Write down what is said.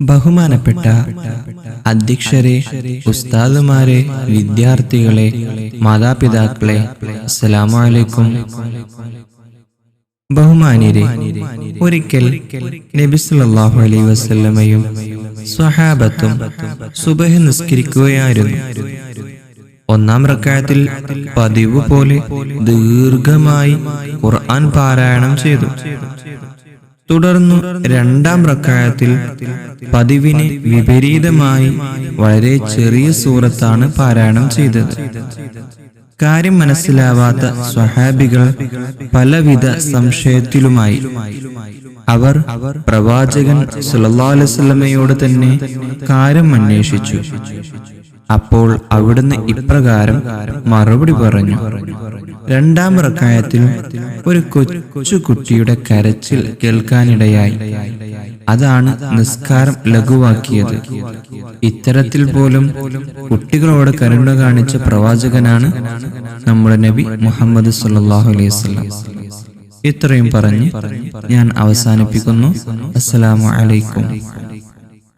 ബഹുമാനപ്പെട്ട അധ്യക്ഷരെ ഉസ്താദുമാരെ വിദ്യാർത്ഥികളെ മാതാപിതാക്കളെ അസ്സലാമു അലൈക്കും ബഹുമാനിരെ ഒരിക്കൽ നബി അലൈ അലൈഹി വസല്ലമയും സ്വഹാബത്തും സുബഹ നിസ്കരിക്കുകയായിരുന്നു. ഒന്നാം റക്കായത്തിൽ പതിവ് പോലെ ദീർഘമായി ഖുർആൻ പാരായണം ചെയ്തു. തുടർന്നു രണ്ടാം റക്കായത്തിൽ പതിവിന് വിപരീതമായി വളരെ ചെറിയ സൂറത്താണ് പാരായണം ചെയ്തത്. കാര്യം മനസ്സിലാവാത്ത സ്വഹാബികൾ പലവിധ സംശയത്തിലുമായി. അവർ പ്രവാചകൻ സുലല്ലാസ്ലമയോട് തന്നെ കാര്യം അന്വേഷിച്ചു. അപ്പോൾ അവിടുന്ന് ഇപ്രകാരം മറുപടി പറഞ്ഞു. രണ്ടാം റക്കായത്തിൽ ഒരു കൊച്ചു കുട്ടിയുടെ കരച്ചിൽ കേൾക്കാനിടയായി. അതാണ് നിസ്കാരം ലഘുവാക്കിയത്. ഇത്തരത്തിൽ പോലും കുട്ടികളോട് കരുണ കാണിച്ച പ്രവാചകനാണ് നമ്മുടെ നബി മുഹമ്മദ് സല്ലാഹു അലൈഹി വസല്ലം. ഇത്രയും പറഞ്ഞ് ഞാൻ അവസാനിപ്പിക്കുന്നു. അസ്സലാമു അലൈക്കും.